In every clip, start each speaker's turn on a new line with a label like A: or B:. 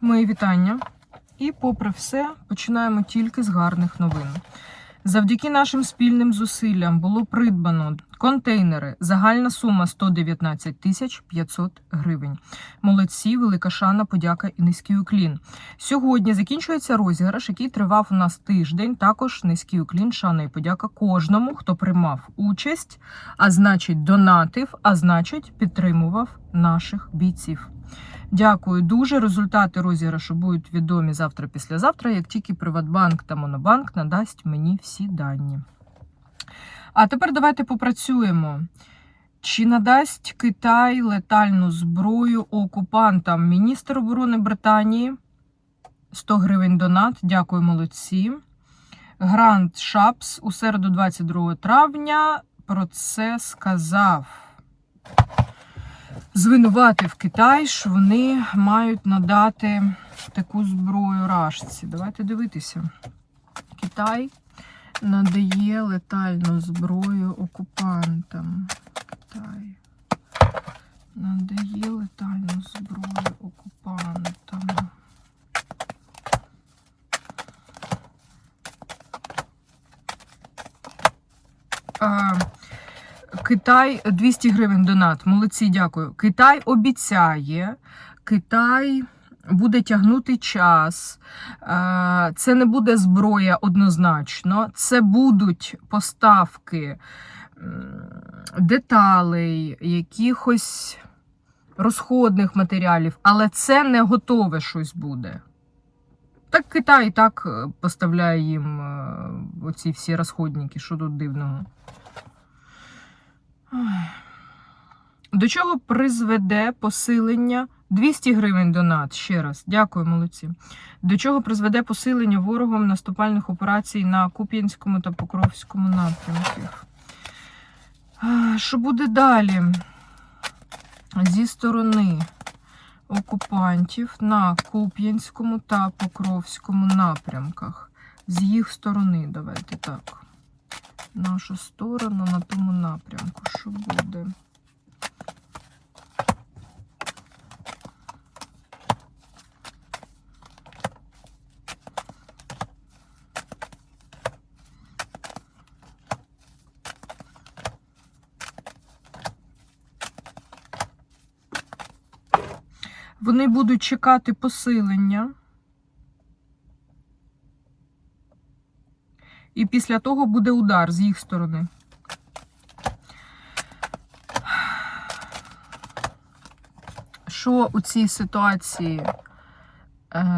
A: Мої вітання. І, попри все, починаємо тільки з гарних новин. Завдяки нашим спільним зусиллям було придбано контейнери. Загальна сума 119 тисяч 500 гривень. Молодці, велика шана, подяка і низький уклін. Сьогодні закінчується розіграш, який тривав у нас тиждень. Також низький уклін, шана і подяка кожному, хто приймав участь, а значить, донатив, а значить, підтримував наших бійців. Дякую дуже. Результати розіграшу будуть відомі завтра-післязавтра, як тільки Приватбанк та Монобанк надасть мені всі дані. А тепер давайте попрацюємо. Чи надасть Китай летальну зброю окупантам? Міністр оборони Британії 100 гривень донат. Дякую, молодці. Грант Шапс у середу 22 травня про це сказав звинуватив Китай, що вони мають надати таку зброю рашці. Давайте дивитися. Китай надає летальну зброю окупантам. Китай надає летальну зброю окупантам. А, Китай 200 гривень донат. Молодці, дякую. Китай обіцяє, Китай буде тягнути час. Е, Це не буде зброя однозначно. Це будуть поставки деталей, якихось розходних матеріалів, але це не готове щось буде. Так Китай так е, поставляє їм е, оці всі розходники, що тут дивного. До чого призведе посилення 200 гривень донат ще раз. Дякую, молодці. До чого призведе посилення ворогом наступальних операцій на Куп'янському та Покровському напрямках? Що буде далі? Зі сторони окупантів на Куп'янському та Покровському напрямках. З їх сторони, давайте так нашу сторону на тому напрямку. Що буде? Вони будуть чекати посилення. І після того буде удар з їх сторони. Що у цій ситуації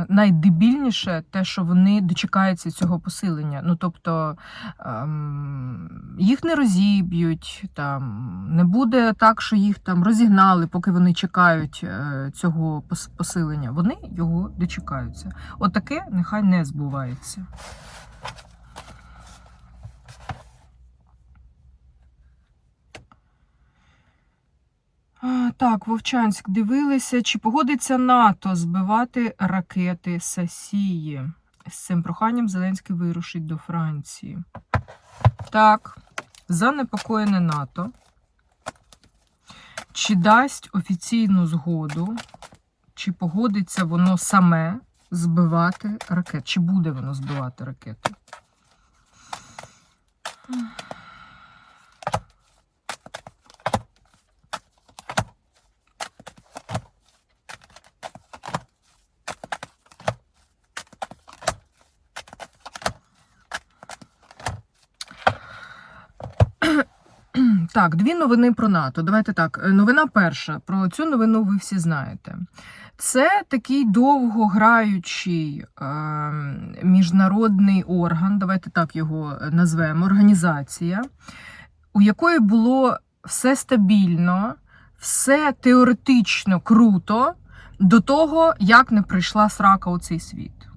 A: найдебільніше, те, що вони дочекаються цього посилення. Ну, тобто ем, їх не розіб'ють, там, не буде так, що їх там розігнали, поки вони чекають е, цього посилення. Вони його дочекаються. Отаке нехай не збувається. А, Так, Вовчанськ дивилися, чи погодиться НАТО збивати ракети Сасії. З цим проханням Зеленський вирушить до Франції. Так, занепокоєне НАТО. Чи дасть офіційну згоду, чи погодиться воно саме збивати ракети? Чи буде воно збивати ракети? Так, дві новини про НАТО. Давайте так. е, Новина перша. Про цю новину ви всі знаєте. Це такий довгограючий е, міжнародний орган, давайте так його назвемо, організація, у якої було все стабільно, все теоретично круто до того, як не прийшла срака у цей світ.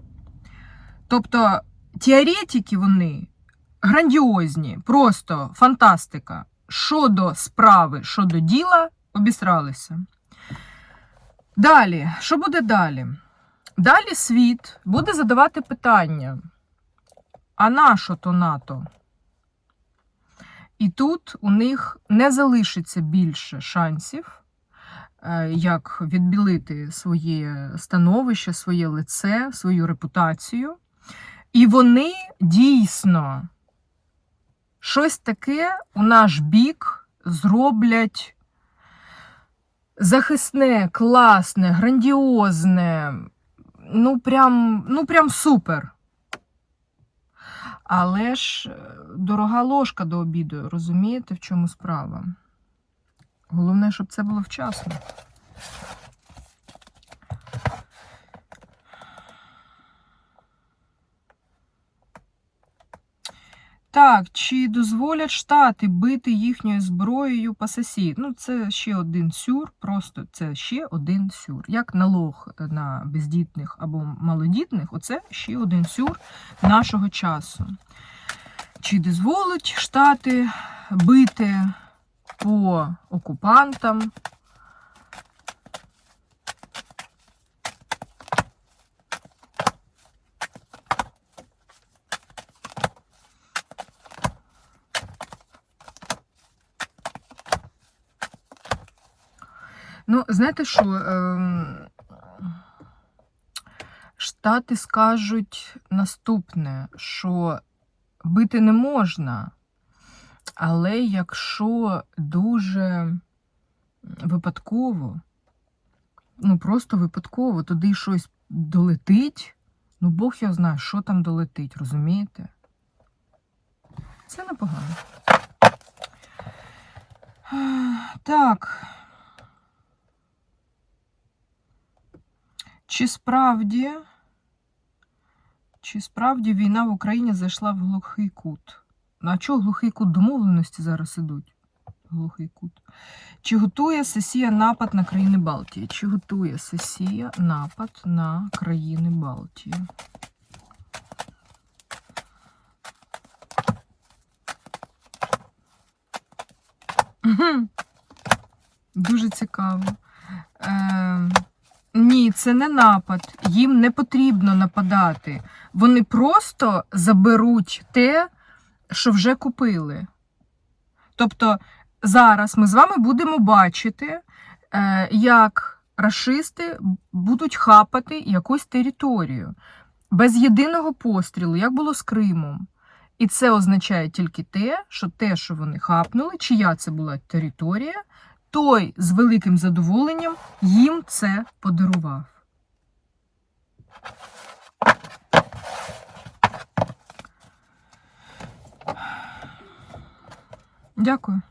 A: Тобто теоретики вони грандіозні, просто фантастика. Щодо справи, щодо діла, обісралися. Далі, що буде далі? Далі світ буде задавати питання: а на що то НАТО? І тут у них не залишиться більше шансів е, як відбілити своє становище, своє лице, свою репутацію. І вони дійсно щось таке у наш бік зроблять захисне, класне, грандіозне, ну прям, ну прям супер. Але ж е, дорога ложка до обіду, розумієте, в чому справа? Головне, щоб це було вчасно. Так, чи дозволять штати бити їхньою зброєю по сесі? Ну, це ще один сюр, просто це ще один сюр. Як налог на бездітних або малодітних, оце ще один сюр нашого часу. Чи дозволять штати бити по окупантам? Ну, знаєте що? Ем... Штати скажуть наступне, що бити не можна, але якщо дуже випадково, ну просто випадково, туди щось долетить, ну Бог його знає, що там долетить, розумієте? Це непогано. Так. Чи справді, чи справді війна в Україні зайшла в глухий кут? Ну, А чого глухий кут домовленості зараз ідуть? Глухий кут. Чи готує сесія напад на країни Балтії? Чи готує сесія напад на країни Балтії? Дуже цікаво. Е, ні, це не напад. Їм не потрібно нападати. Вони просто заберуть те, що вже купили. Тобто зараз ми з вами будемо бачити, е, як рашисти будуть хапати якусь територію без єдиного пострілу, як було з Кримом. І це означає тільки те, що те, що вони хапнули, чия це була територія, той з великим задоволенням їм це подарував. Дякую.